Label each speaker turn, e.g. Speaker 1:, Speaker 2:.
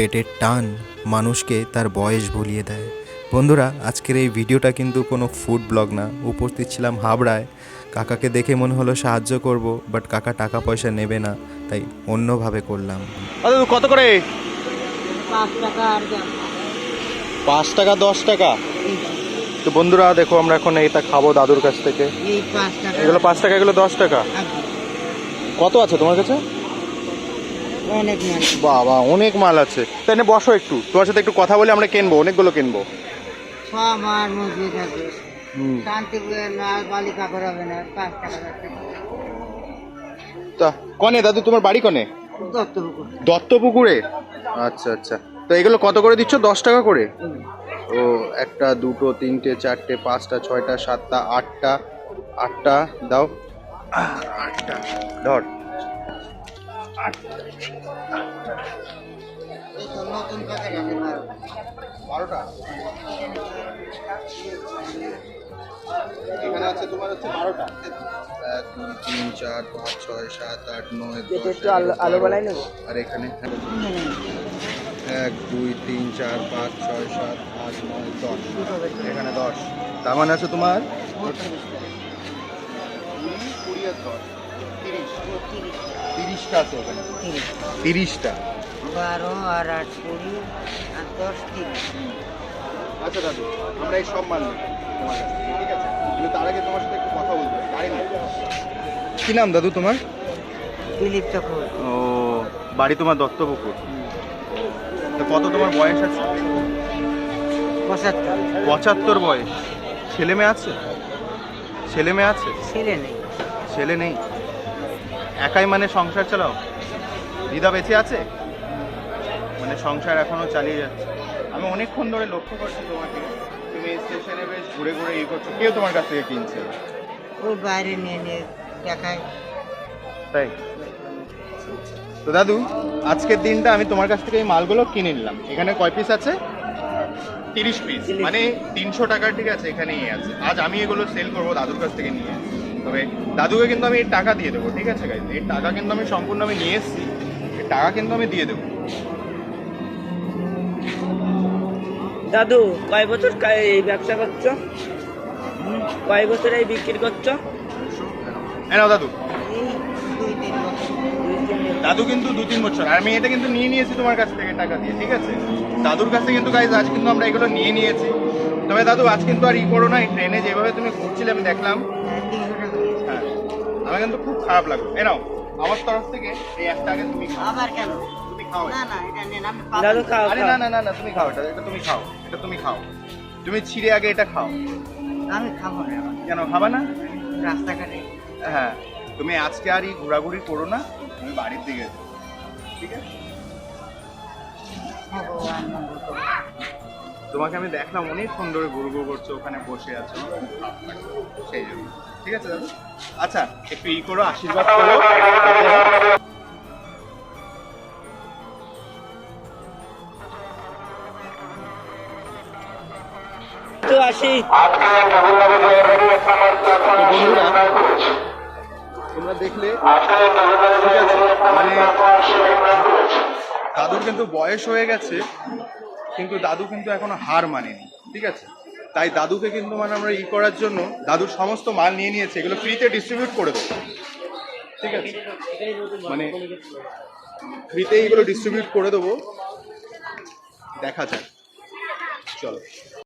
Speaker 1: পেটের টান মানুষকে তার বয়স ভুলিয়ে দেয় বন্ধুরা আজকের এই ভিডিওটা কিন্তু কোনো ফুড ব্লগ না উপস্থিত ছিলাম হাবড়ায় কাকাকে দেখে মনে হলো সাহায্য করব বাট কাকা টাকা পয়সা নেবে না তাই অন্যভাবে করলাম কত করে পাঁচ টাকা দশ টাকা তো বন্ধুরা দেখো আমরা এখন এটা খাবো দাদুর কাছ থেকে এগুলো পাঁচ টাকা এগুলো দশ টাকা আচ্ছা। কত আছে তোমার কাছে বাবা অনেক মাল আছে তাই বসো একটু তোমার সাথে একটু কথা বলে আমরা কিনবো অনেকগুলো কিনবো তা কনে দাদু তোমার বাড়ি কনে দত্তপুকুরে আচ্ছা আচ্ছা তো এগুলো কত করে দিচ্ছ দশ টাকা করে ও একটা দুটো তিনটে চারটে পাঁচটা ছয়টা সাতটা আটটা আটটা দাও আটটা ধর এখানে আছে তোমার হচ্ছে বারোটা দুই তিন চার পাঁচ ছয় সাত আট নয় একটু আলো বেলায় নেব আর এখানে এক দুই তিন চার পাঁচ ছয় সাত আট নয় দশ এখানে দশ তার মানে আছে তোমার কুড়ি আর দশ তিরিশটা আছে তিরিশটা
Speaker 2: বারো আর দশ
Speaker 1: আচ্ছা দাদু তোমার কিন্তু তার আগে তোমার সাথে একটু কথা বলবো নাম দাদু তোমার
Speaker 2: দিলীপ চক্র ও
Speaker 1: বাড়ি তোমার দত্তপুকুর তো কত তোমার বয়স আছে পঁচাত্তর পঁচাত্তর বয়স ছেলে মেয়ে আছে ছেলে মেয়ে আছে ছেলে নেই ছেলে নেই একাই মানে সংসার চালাও দিদা বেঁচে আছে মানে সংসার এখনও চালিয়ে যাচ্ছে আমি অনেকক্ষণ ধরে লক্ষ্য করছি তোমাকে তুমি স্টেশনে বেশ ঘুরে ঘুরে ইয়ে করছো কেউ তোমার কাছ থেকে কিনছে
Speaker 2: ও বাইরে নিয়ে নিয়ে দেখায়
Speaker 1: তাই তো দাদু আজকের দিনটা আমি তোমার কাছ থেকে এই মালগুলো কিনে নিলাম এখানে কয় পিস আছে তিরিশ পিস মানে তিনশো টাকার ঠিক আছে এখানেই আছে আজ আমি এগুলো সেল করবো দাদুর কাছ থেকে নিয়ে তবে দাদুকে কিন্তু আমি এর টাকা দিয়ে দেবো ঠিক আছে গাইজ এর টাকা কিন্তু আমি সম্পূর্ণ আমি নিয়ে এসেছি এর টাকা কিন্তু আমি দিয়ে দেবো
Speaker 2: দাদু কয় বছর এই ব্যবসা করছো কয় বছর এই বিক্রি করছো
Speaker 1: এনাও দাদু দাদু কিন্তু দু তিন বছর আর আমি এটা কিন্তু নিয়ে নিয়েছি তোমার কাছ থেকে টাকা দিয়ে ঠিক আছে দাদুর কাছে কিন্তু গাইজ আজ কিন্তু আমরা এগুলো নিয়ে নিয়েছি তবে দাদু আজ কিন্তু আর ই করো না এই ট্রেনে যেভাবে তুমি ঘুরছিলে আমি দেখলাম আমার কিন্তু খুব খারাপ লাগলো নাও আমার তরফ থেকে এই একটা আগে তুমি খাও আবার কেন তুমি খাও
Speaker 2: না না এটা না আমি দাদু খাও
Speaker 1: আরে না না না না তুমি খাও এটা এটা তুমি খাও এটা তুমি খাও তুমি ছিঁড়ে আগে এটা খাও
Speaker 2: আমি খাবো না কেন খাবা না রাস্তাঘাটে
Speaker 1: হ্যাঁ তুমি আজকে আর এই ঘোরাঘুরি করো না তুমি বাড়ির দিকে ঠিক আছে ভগবান হ্যাঁ, তোমাকে আমি দেখলাম অনেক সুন্দর গুরু গুরু করছো ওখানে বসে আছো সেই জন্য ঠিক আছে দাদা আচ্ছা একটু ই করো আশীর্বাদ করো আচ্ছা, আচ্ছা, মানে দাদুর কিন্তু বয়স হয়ে গেছে কিন্তু দাদু কিন্তু এখনো হার মানেনি ঠিক আছে তাই দাদুকে কিন্তু মানে আমরা ই করার জন্য দাদুর সমস্ত মাল নিয়ে নিয়েছে এগুলো ফ্রিতে ডিস্ট্রিবিউট করে দেবো ঠিক আছে মানে ফ্রিতে এগুলো ডিস্ট্রিবিউট করে দেবো দেখা যাক চলো